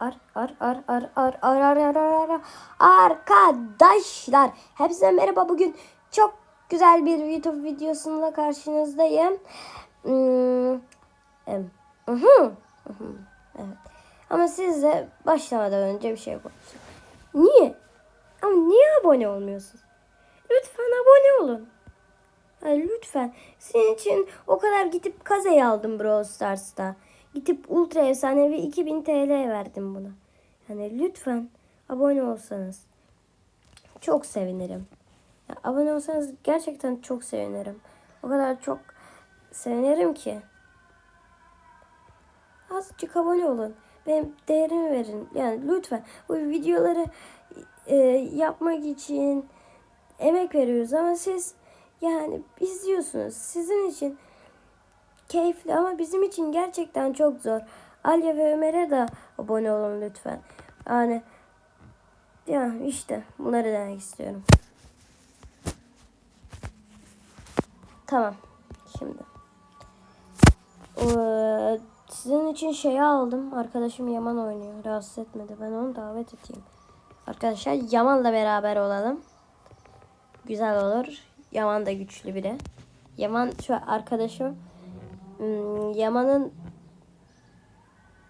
ar ar ar ar ar ar ar ar ar ar arkadaşlar hepsine merhaba bugün çok güzel bir YouTube videosuyla karşınızdayım. Hmm, evet. Ama sizle başlamadan önce bir şey konuşacağım. Niye? Ama niye abone olmuyorsunuz? Lütfen abone olun. Ha, lütfen. Senin için o kadar gidip kazayı aldım Brawl Stars'ta. Gidip ultra efsanevi 2000 TL verdim buna. Yani lütfen abone olsanız. Çok sevinirim. Ya, abone olsanız gerçekten çok sevinirim. O kadar çok sevinirim ki. Azıcık abone olun. Benim değerimi verin. Yani lütfen bu videoları e, yapmak için emek veriyoruz ama siz yani izliyorsunuz. Sizin için keyifli ama bizim için gerçekten çok zor. Alya ve Ömer'e de abone olun lütfen. Yani ya işte bunları demek istiyorum. Tamam. Şimdi. Ee, sizin için şeyi aldım. Arkadaşım Yaman oynuyor. Rahatsız etmedi. Ben onu davet edeyim. Arkadaşlar Yaman'la beraber olalım. Güzel olur. Yaman da güçlü biri. Yaman şu arkadaşım hmm, Yaman'ın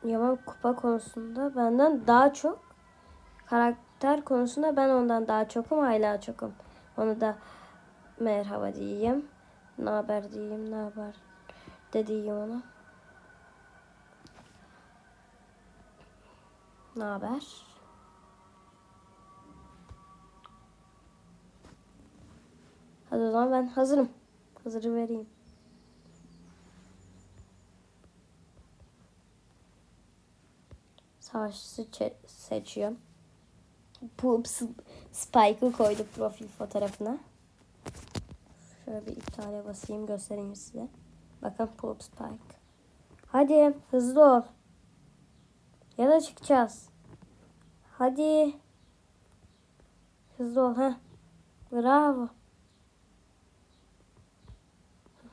Yaman kupa konusunda benden daha çok karakter konusunda ben ondan daha çokum hala çokum. Onu da merhaba diyeyim. Ne haber diyeyim, ne haber de diyeyim ona. Ne haber? Hadi o zaman ben hazırım. Hazırı vereyim. Savaşçısı seçiyorum. Poop Spike'ı koyduk profil fotoğrafına. Şöyle bir iptale basayım göstereyim size. Bakın Poop Spike. Hadi hızlı ol. Ya da çıkacağız. Hadi. Hızlı ol ha. Bravo.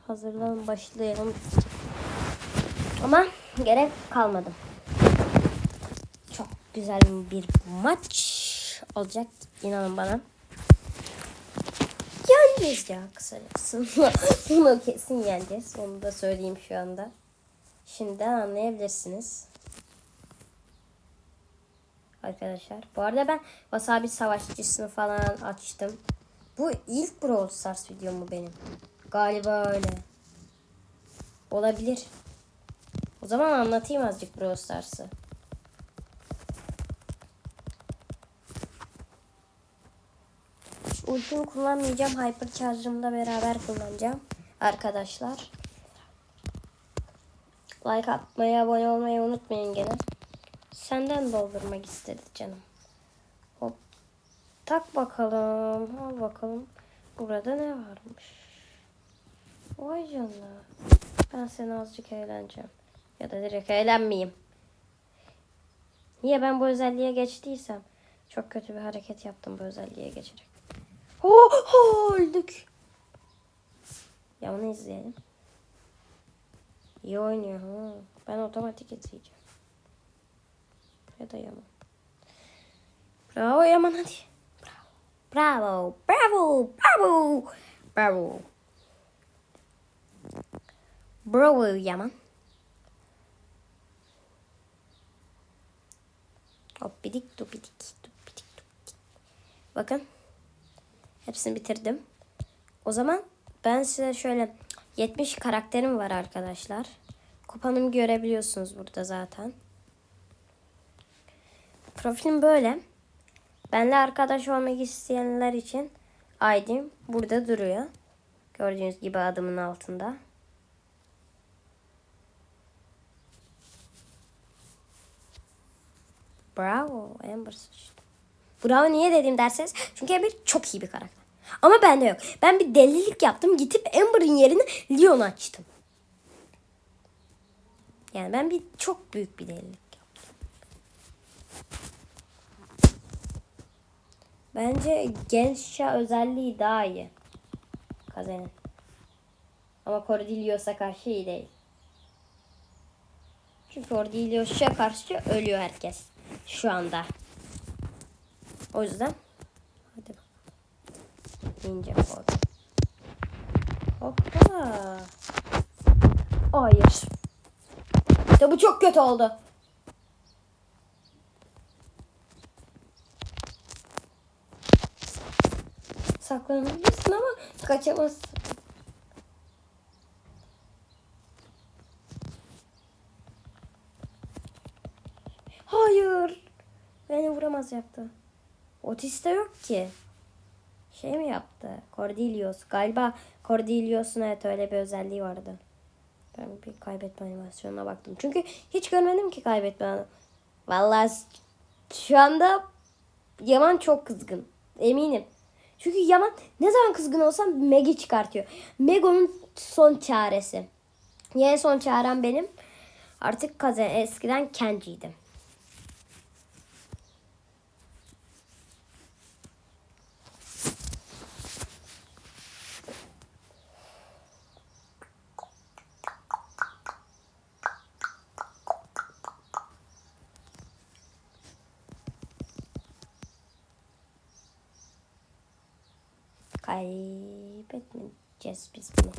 Hazırlanın başlayalım. Ama gerek kalmadı. Güzel bir maç olacak. İnanın bana. Yeneceğiz ya kısacası. Bunu kesin yeneceğiz. Onu da söyleyeyim şu anda. Şimdiden anlayabilirsiniz. Arkadaşlar. Bu arada ben Wasabi Savaşçısını falan açtım. Bu ilk Brawl Stars videom benim? Galiba öyle. Olabilir. O zaman anlatayım azıcık Brawl Stars'ı. Ultimi kullanmayacağım. Hyper Charger'ımla beraber kullanacağım. Arkadaşlar. Like atmayı, abone olmayı unutmayın gene. Senden doldurmak istedi canım. Hop. Tak bakalım. Al bakalım. Burada ne varmış? Vay canına. Ben seni azıcık eğleneceğim. Ya da direkt eğlenmeyeyim. Niye ben bu özelliğe geçtiysem? Çok kötü bir hareket yaptım bu özelliğe geçerek. Oh, öldük. Ya onu izleyelim. İyi oynuyor. Ha. Ben otomatik izleyeceğim. Ya da Yaman. Bravo Yaman hadi. Bravo. Bravo. Bravo. Bravo. Bravo Yaman. Hop bidik du bidik du bidik du bidik. Bakın. Hepsini bitirdim. O zaman ben size şöyle 70 karakterim var arkadaşlar. Kupanımı görebiliyorsunuz burada zaten. Profilim böyle. Benle arkadaş olmak isteyenler için ID'm burada duruyor. Gördüğünüz gibi adımın altında. Bravo Amber. Bravo niye dedim derseniz. Çünkü Amber çok iyi bir karakter. Ama bende yok. Ben bir delilik yaptım. Gidip Amber'ın yerine Leon açtım. Yani ben bir çok büyük bir delilik yaptım. Bence gençça özelliği daha iyi. Kazanın. Ama Cordelios'a karşı iyi değil. Çünkü Cordelios'a karşı ölüyor herkes. şu anda. O yüzden hadi. Ninja kod. Hoppa. Hayır. İşte bu çok kötü oldu. Saklanabilirsin ama kaçamazsın. Hayır. Beni vuramaz yaptı. Otis de yok ki. Şey mi yaptı? Cordelius. Galiba Cordelius'un evet öyle bir özelliği vardı. Ben bir kaybetme animasyonuna baktım. Çünkü hiç görmedim ki kaybetme. Vallahi şu anda Yaman çok kızgın. Eminim. Çünkü Yaman ne zaman kızgın olsam Meg'i çıkartıyor. Meg onun son çaresi. Yine son çarem benim. Artık Kazen eskiden Kenji'ydim. Kaybetmeyeceğiz biz bunu.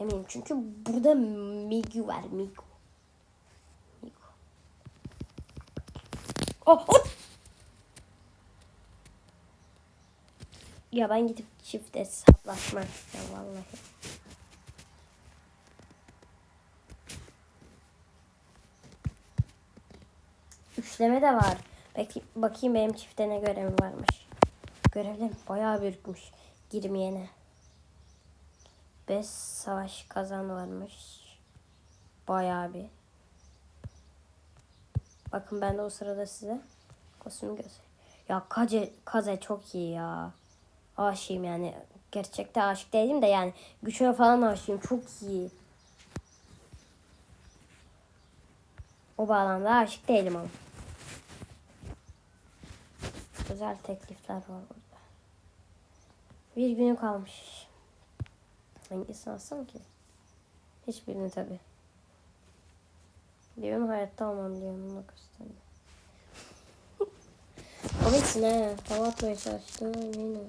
Eminim çünkü burada Migu var. Migu. Migu. Oh, oh! Ya ben gidip çift hesaplaşma ya vallahi. Üçleme de var. Peki bakayım benim çifte ne görevim varmış. Görevlerim bayağı büyükmüş girmeyene. Beş savaş kazan varmış. Bayağı bir. Bakın ben de o sırada size kostümü göstereyim. Ya Kaze, Kaze çok iyi ya. Aşığım yani. Gerçekte aşık değilim de yani güçüne falan aşığım. Çok iyi. O bağlamda aşık değilim ama. Güzel teklifler var burada. Bir günü kalmış. Hangisini alsam ki? Hiçbirini tabi. Diyorum hayatta almam diyorum bunu göstereyim. Komiksin he. Hava atmaya çalıştın. Eminim.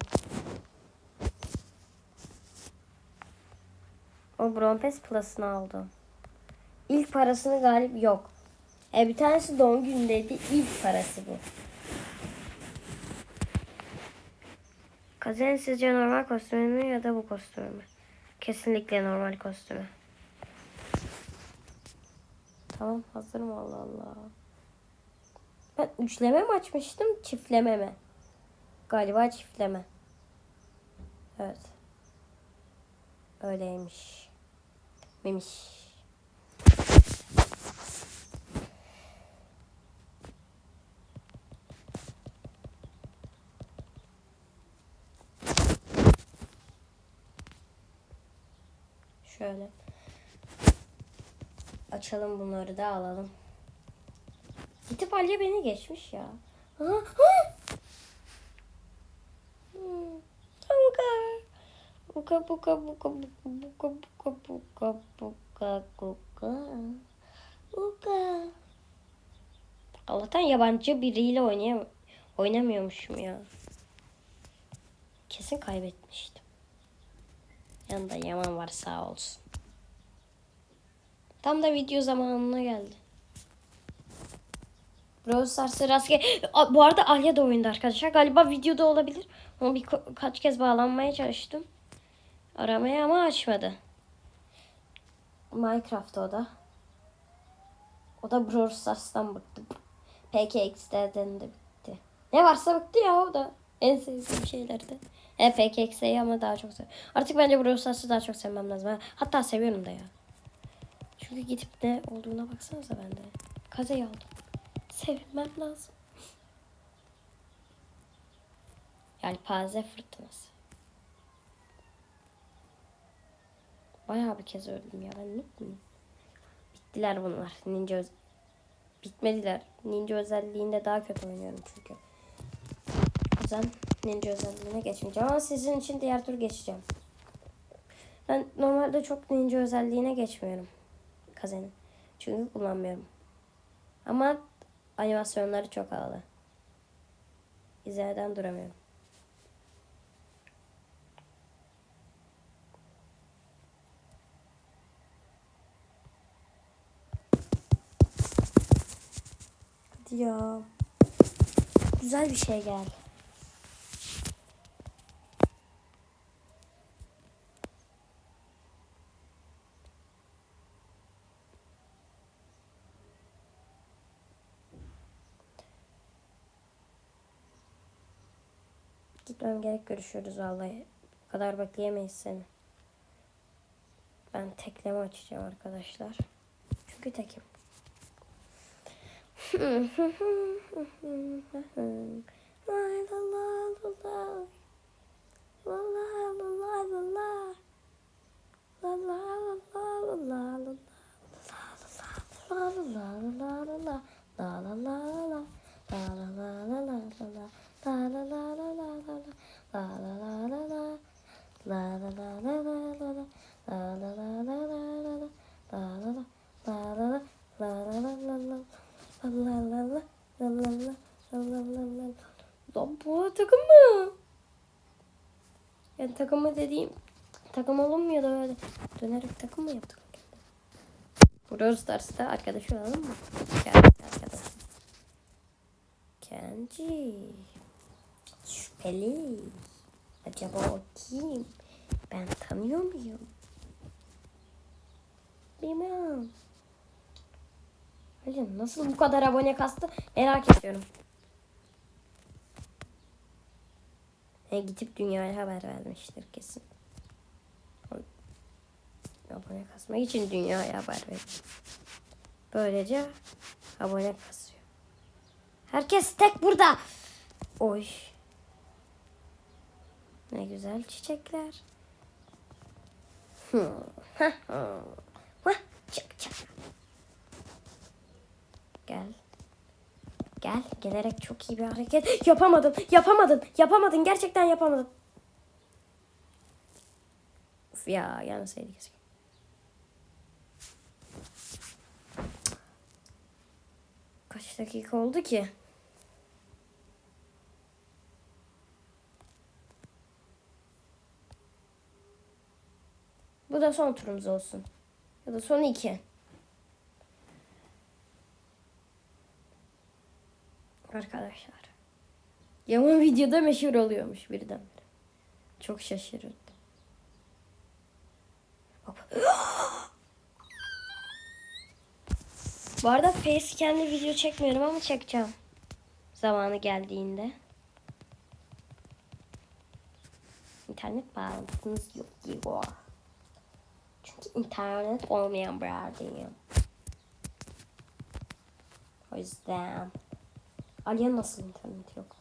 O Brompes Plus'ını aldım. İlk parasını galip yok. E bir tanesi doğum günündeydi. İlk parası bu. Kazen sizce normal kostümü mü ya da bu kostümü mü? Kesinlikle normal kostümü. Tamam hazırım Allah Allah. Ben üçleme mi açmıştım çiftleme mi? Galiba çiftleme. Evet. Öyleymiş. Memiş. Şöyle. Açalım bunları da alalım. Gidip Alya beni geçmiş ya. Ha, ha! Hmm. Buka buka buka buka buka buka buka buka buka. Allah'tan yabancı biriyle oynayam oynamıyormuşum ya. Kesin kaybetmiştim. Yanında Yaman var sağ olsun. Tam da video zamanına geldi. Brawl Stars'ı rastgele... Bu arada Alya da oyunda arkadaşlar. Galiba videoda olabilir. Ama bir kaç kez bağlanmaya çalıştım. Aramaya ama açmadı. Minecraft o da. O da Brawl Stars'tan bıktı. PKX'den de bitti. Ne varsa bıktı ya o da. En sevdiğim şeylerdi. E PKX'yi ama daha çok seviyorum. Artık bence Brawl Stars'ı daha çok sevmem lazım. Ha, Hatta seviyorum da ya. Çünkü gidip ne olduğuna baksanıza bende. Kazeyi aldım. Sevinmem lazım. Yelpaze fırtınası. Bayağı bir kez öldüm ya ben noob muyum? Bittiler bunlar. Ninja Bitmediler. Ninja özelliğinde daha kötü oynuyorum çünkü. Yüzden ninja özelliğine geçmeyeceğim ama sizin için diğer tur geçeceğim. Ben normalde çok ninja özelliğine geçmiyorum. Kazenin. Çünkü kullanmıyorum. Ama animasyonları çok havalı. İzlemeden duramıyorum. Ya. Güzel bir şey gel. Gitmem gerek görüşürüz vallahi. Bu kadar bekleyemeyiz seni. Ben tekleme açacağım arkadaşlar. Çünkü tekim. La la la la la. La la la la la la. La la la la la la la. La la la la la la. La la la la la. La la la la la la la. La la la la la la la. La la la la la. La la la la la la la. La la la la la la la. La la la. La la la. La la la la la. La la la la. La la la. La la la la. Lan bu takım mı? Yani takımı dediğim takım olunmuyor da böyle dönerek takım mı yaptık? Brawl Stars'ta arkadaş olalım mı? Kendisi arkadaş. Kenci. Şüpheli. Acaba o kim? Ben tanıyor muyum? Bilmem. Ali nasıl bu kadar abone kastı merak ediyorum. E, gidip dünyaya haber vermiştir kesin. Abone kasmak için dünyaya haber veriyor. Böylece abone kasıyor. Herkes tek burada. Oy. Ne güzel çiçekler. Çık çık. Gel. Gel. Gelerek çok iyi bir hareket. Yapamadın. Yapamadın. Yapamadın. Gerçekten yapamadın. Uf ya gelmeseydi keşke. Kaç dakika oldu ki? Bu da son turumuz olsun. Ya da son iki. Arkadaşlar. Yaman videoda meşhur oluyormuş birden. Çok şaşırdım. Bu arada facecam'le video çekmiyorum ama çekeceğim. Zamanı geldiğinde. İnternet bağlantınız yok diyor. Çünkü internet olmayan bir yerdeyim. O yüzden. Ali'ye nasıl internet yok?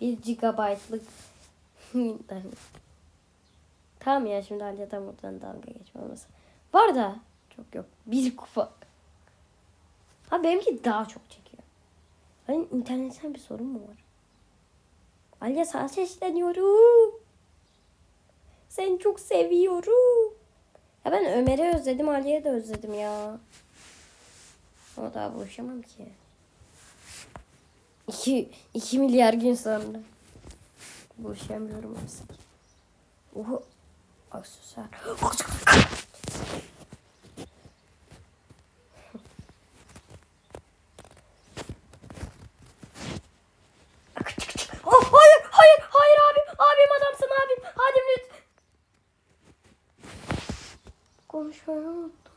Bir gigabaytlık internet. Tamam ya şimdi Aliye'den buradan dalga geçme olmasın. Var da çok yok. Bir kupa. Ha benimki daha çok çekiyor. Benim internetten bir sorun mu var? Aliye sana sesleniyorum. Seni çok seviyorum. Ya ben Ömer'i özledim, Aliye'yi de özledim ya. Ama daha buluşamam ki. İki, iki milyar gün sonra. Buluşamıyorum artık. Oha. Aksesuar. Oh, hayır, hayır, hayır abim. Abim adamsın abim. Hadi lütfen. Konuşmayı unuttum.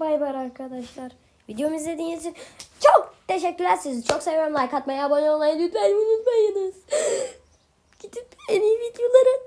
Bay bay arkadaşlar. Videomu izlediğiniz için çok teşekkürler. Sizi çok seviyorum. Like atmayı, abone olmayı lütfen unutmayınız. Gidip en iyi videolar